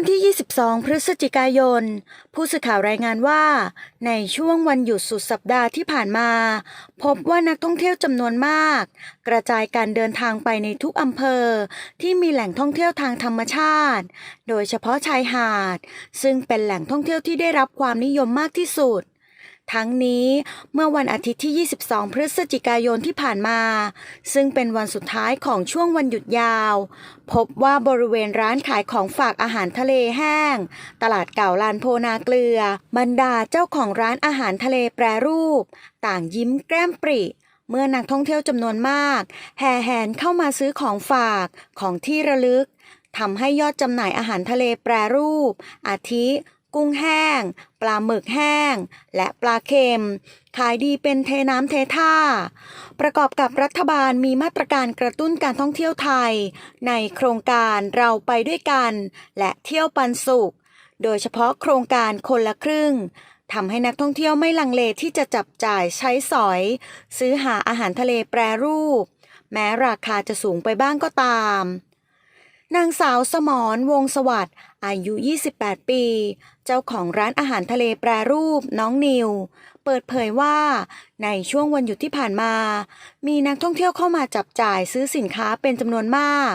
วันที่ 22 พฤศจิกายน ผู้สื่อข่าวรายงานว่า ในช่วงวันหยุดสุดสัปดาห์ที่ผ่านมา พบว่านักท่องเที่ยวจำนวนมาก กระจายการเดินทางไปในทุกอำเภอ ที่มีแหล่งท่องเที่ยวทางธรรมชาติ โดยเฉพาะชายหาด ซึ่งเป็นแหล่งท่องเที่ยวที่ได้รับความนิยมมากที่สุด ทั้งนี้เมื่อวันอาทิตย์ที่ 22 พฤศจิกายนที่ผ่านมา ซึ่งเป็นวันสุดท้ายของช่วงวันหยุดยาว พบว่าบริเวณร้านขายของฝากอาหารทะเลแห้ง ตลาดเก่าลานโพนาเกลือ บรรดาเจ้าของร้านอาหารทะเลแปรรูป ต่างยิ้มแก้มปริเมื่อนักท่องเที่ยวจำนวนมาก แห่แหนเข้ามาซื้อของฝากของที่ระลึกทำให้ยอดจำหน่ายอาหารทะเลแปรรูป อาทิ กุ้งแห้ง ปลาหมึกแห้ง และปลาเค็ม ขายดีเป็นเทน้ำเทท่า ประกอบกับรัฐบาลมีมาตรการกระตุ้นการท่องเที่ยวไทย ในโครงการเราไปด้วยกัน และเที่ยวปันสุข โดยเฉพาะโครงการคนละครึ่งทำให้นักท่องเที่ยวไม่ลังเลที่จะจับจ่ายใช้สอย ซื้อหาอาหารทะเลแปรรูป แม้ราคาจะสูงไปบ้างก็ตาม นางสาวสมรวงศสวัสดิ์อายุ 28 ปี เจ้าของร้านอาหารทะเลแปรรูปน้องนิว เปิดเผยว่า ในช่วงวันหยุดที่ผ่านมา มีนักท่องเที่ยวเข้ามาจับจ่ายซื้อสินค้าเป็นจำนวนมาก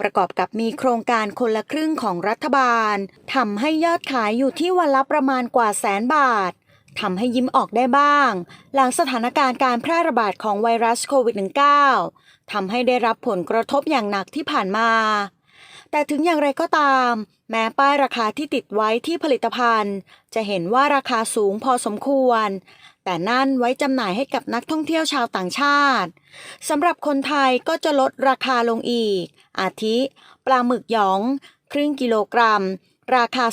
ประกอบกับมีโครงการคนละครึ่งของรัฐบาลทำให้ยอดขายอยู่ที่วันละประมาณกว่าแสนบาททำให้ยิ้มออกได้บ้าง หลังสถานการณ์การแพร่ระบาดของไวรัสโควิด -19 ทำให้ได้รับผลกระทบอย่างหนักที่ผ่านมา แต่ถึงอย่างไรก็ตาม แม้ป้ายราคาที่ติดไว้ที่ผลิตภัณฑ์ จะเห็นว่าราคาสูงพอสมควร แต่นั่นไว้จำหน่ายให้กับนักท่องเที่ยวชาวต่างชาติสำหรับคนไทยก็จะลดราคาลงอีก อาทิ ปลาหมึกหยอง ครึ่งกิโลกรัม ราคา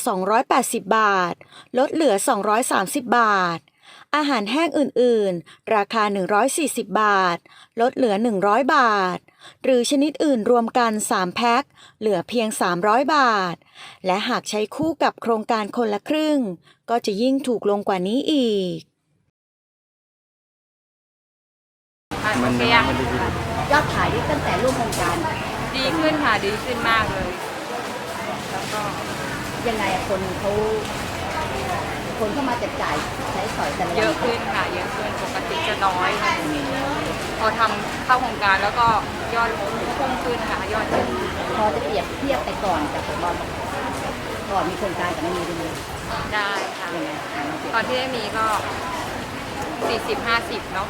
280 บาท ลดเหลือ 230 บาท อาหารแห้งอื่นๆ ราคา 140 บาท ลดเหลือ 100 บาท หรือชนิดอื่นรวมกัน 3 แพ็ค เหลือเพียง 300 บาท และหากใช้คู่กับโครงการคนละครึ่ง ก็จะยิ่งถูกลงกว่านี้อีก มันโอเคอะมันดียอดขายนี่ตั้งแต่ร่วมโครงการ ดีขึ้นค่ะ ดีขึ้นมากเลย แล้วก็ยังไงอะคนเขา คนเข้ามาจับจ่ายใช้สอยแต่ละเยวัอะขึ้นค่ะเยอะขึ้นปกติจะน้อยพอทำเข้าโครงการแล้วก็ยอดพุ่งขึ้นค่ะยอดขึ้นพอจะเปรียบเทียบไปก่อนกับตอนก่อนมีโครงการกับไม่มีได้ไหมได้ค่ะยังไงอะลองเปรียบตอนที่ได้มีก็40 50เนาะ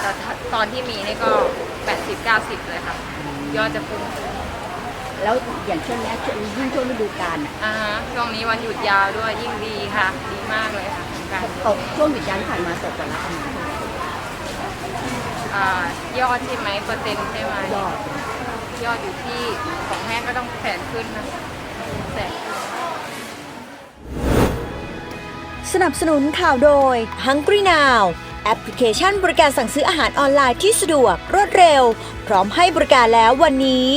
แต่ถ้าตอนที่มีนี่ก็80 90เลยค่ะ ยอดจะพุ่งขึ้น แล้วอย่างช่วงเนี้ยช่วงยิ่งช่วงฤดูกาลอะอ่าฮะช่วงนี้วันหยุดยาวด้วยยิ่งดีค่ะ ดีมากเลยค่ะโครงการตกช่วงหยุดยาวที่ผ่านมาตกวันละประมาณอ่ายอดใช่ไหมเปอร์เซ็นต์ใช่ไหมยอดยอดอยู่ที่ของแห้งก็ต้องแสนขึ้นนะแสน สนับสนุนข่าวโดย Hungry Now แอปพลิเคชันบริการสั่งซื้ออาหารออนไลน์ที่สะดวกรวดเร็ว พร้อมให้บริการแล้ววันนี้